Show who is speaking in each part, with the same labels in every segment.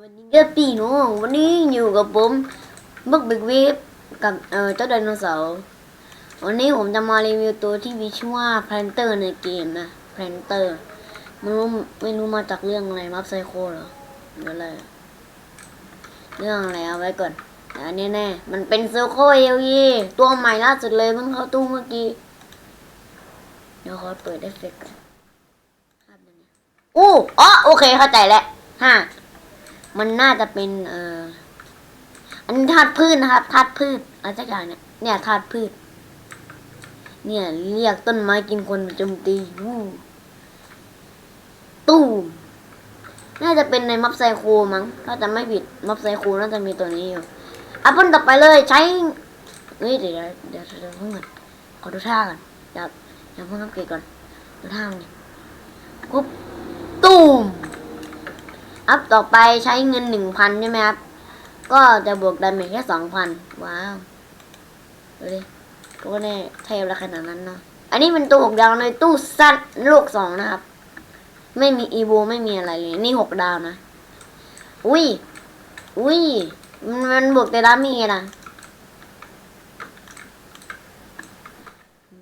Speaker 1: วันนี้ก็ปีน้องวันนี้อยู่กับผมบึกบึกวิบกับเอ่อเจ้าไดโนเสาร์วันนี้ผมจะมารีวิวตัวที่มีชื่อว่าแพนเตอร์ในเกมนะแพนเตอร์ไม่รู้ไม่รู้มาจากเรื่องอะไรมัฟไซโคเหรอหรืออะไรเรื่องอะไรเอาไว้ก่อนแต่อันนี้แน่มันเป็นเซโคเอลยีตัวใหม่ล่าสุดเลยเพิ่งเข้าตู้เมื่อกี้เดี๋ยวขอเปิดเอฟเฟกก่อนโอ้อ๋อโอเคเข้าใจแล้วฮะ มันน่าจะเป็นเอ่ออันธาตุพืชนะครับธาตุพืชอะไรสักอย่างเนี่ยเนี่ยธาตุพืช เนี่ย เรียกต้นไม้กินคนโจมตีวู้ตู้มน่าจะเป็นในมัฟไซโคมั้งถ้าจะไม่ผิดมัฟไซโคน่าจะมีตัวนี้อยู่อัพเปิลต่อไปเลยใช้เฮ้ยเดี๋ยวเดี๋ยวเดี๋ยวเพิ่งก่อนขอดูท่าก่อนเดี๋ยวเดี๋ยวเพิ่งอัปเกรดก่อนดูท่ามันดิปุ๊บตูม อัพต่อไปใช้เงินหนึ่งพันใช่ไหมครับ ก็จะบวกดาเมจแค่สองพันว้าวดูดิตัวแน่เทพล้วขนาดนั้นเนาะอันนี้เป็นตัวหกดาวในตู้ซัดโลกสองนะครับ ไม่มีอีโวไม่มีอะไรเลย นี่หกดาวนะ อุ้ยอุ้ยมันมันบวกแต่ดาเมจนะ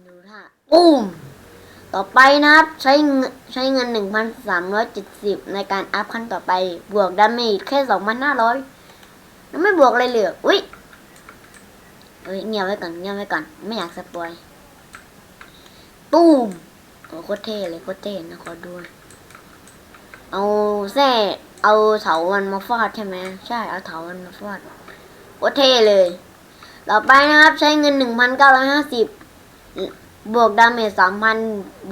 Speaker 1: ดูท่าปุ้ม ต่อไปนะครับใช้ใช้เงินหนึ่งพันสามร้อยเจ็ดสิบในการอัพขั้นต่อไปบวกดาเมจแค่สองพันห้าร้อยแล้วไม่บวกอะไรเลยอุ้ยเอ้ยเงียบไว้ก่อนเงียบไว้ก่อน ไม่อยากสปอยตูมโอ้โคตรเท่เลยโคตรเท่นะขอดูนเอาแส้เอาเถามันมาฟาดใช่ไหมใช่เอาเถามันมาฟาดโคตรเท่เลย ต่อไปนะครับใช้เงินหนึ่งพันเก้าร้อยห้าสิบ บวกดาเมจสามพัน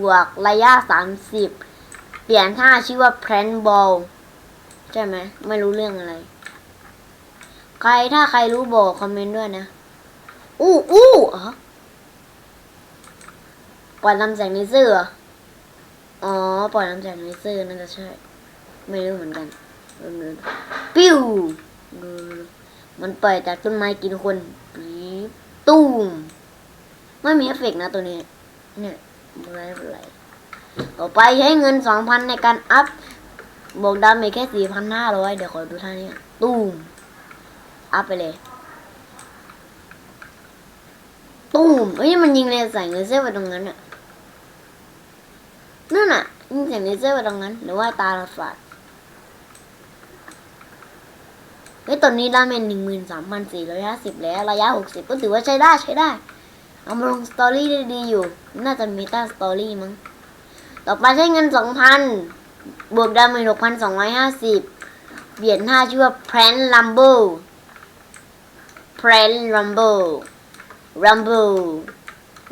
Speaker 1: บวกระยะสามสิบเปลี่ยนท่าชื่อว่าแพลนบอลใช่ไหม ไม่รู้เรื่องอะไร ใครถ้าใครรู้บอกคอมเมนต์ด้วยนะ อู้อู้เหรอปล่อยลำแสงเลเซอร์ออ๋อ ปล่อยลำแสงเลเซอร์น่าจะใช่ ไม่รู้เหมือนกันเออปิ้วมันปล่อยจากต้นไม้กินคนปี๊บตุ้ม ไม่มีเอฟเฟกนะตัวนี้ เนี่ยอะไรอะไรต่อไปใช้เงินสองพันในการอัพบวกดาเมจแค่สี่พันห้าร้อยเดี๋ยวขอดูท่านี้ก่ตูมอัพไปเลยตูมเอ้ยมันยิงเลยใส่เลเซอร์ไปตรงนั้นอะนั่นอะยิงใส่เลเซอร์ไปตรงนั้น หรือว่าตาเราฝาดเฮ้ยตอนนี้ดาเมจหนึ่งหมื่นสามพันสี่ร้อยห้าสิบแล้ว ระยะหกสิบก็ถือว่าใช้ได้ใช้ได้ เอามาลงสตอรี่ได้ดีอยู่ น่าจะมีต้าสตอรี่มั้ง ต่อไปใช้เงินสองพันบวกดาเมจหกพันสองร้อยห้าสิบเปลี่ยนท่าชื่อว่าแพรนลัมเบิลแพรนลัมเบิลลัมเบิล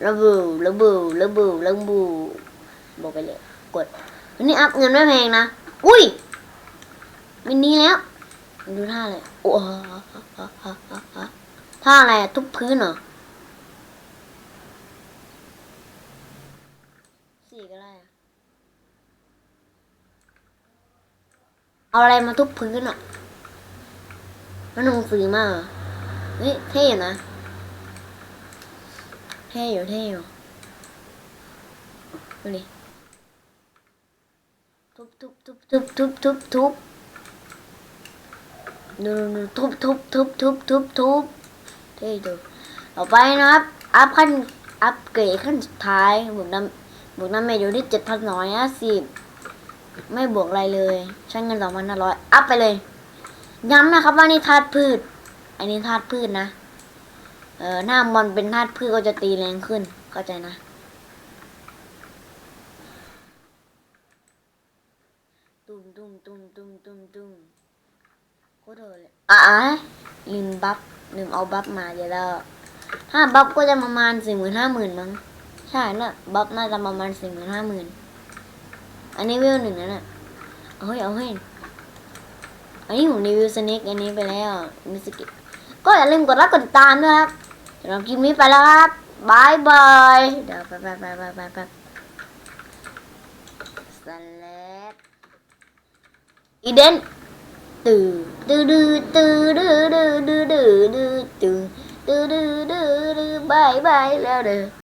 Speaker 1: ลัมเบิลลัมเบิลลัมเบิลลัมเบิลบอกไปเลยกดอันนี้อัพเงินไม่แพงนะ อุ้ยมินนี้แล้ว ดูท่าเลยโอ้ท่าอะไรทุบพื้นเหรอ สี่ก็ได้อะ เอาอะไรมาทุบพื้นอะ มันหนังสือมากเฮ้ยเท่อยู่นะ เท่อยู่เท่อยู่ดูดิทุบทุบทุบทุบทุบทุบทุบดูดูทุบทุบทุบทุบทุบทุบเท่ดูต่อไปนะครับ อัพขั้นอัพเกรดขั้นสุดท้ายบวกน้ำบวกน้ำเมจอยู่ที่เจ็ดพันน้อยห้าสิบ ไม่บวกอะไรเลยใช้เงินสองพันห้าร้อยอัพไปเลย ย้ำนะครับว่านี่ธาตุพืช อันนี้ธาตุพืชนะ เออหน้ามอนเป็นธาตุพืชก็จะตีแรงขึ้น เข้าใจนะ ตุ้มตุ้มตุ้มตุ้มตุ้มตุ้มโคตรเลยอะลืมบัฟลืมเอาบัฟมาเดี๋ยวแล้วถ้าบัฟก็จะประมาณสี่หมื่นห้าหมื่นมั้ง ใช่น่ะบ๊อบน่าจะประมาณสี่หมื่นห้าหมื่น อันนี้เวลหนึ่งนะน่ะเอาเฮ้ยเอาเฮ้ยอันนี้ผมรีวิวสเน็กอันนี้ไปแล้วมิสกิก็อย่าลืมกดไลค์กดติดตามด้วยครับสำหรับคลิปนี้ไปแล้วครับบายบายเดี๋ยวไปไปไปไปไปไปสแลดอีเดนตื่ตื่นตื่นตื่นตื่นตื่นตื่นตื่นตื่นตื่นตื่นตื่นบายบายแล้วเด้อ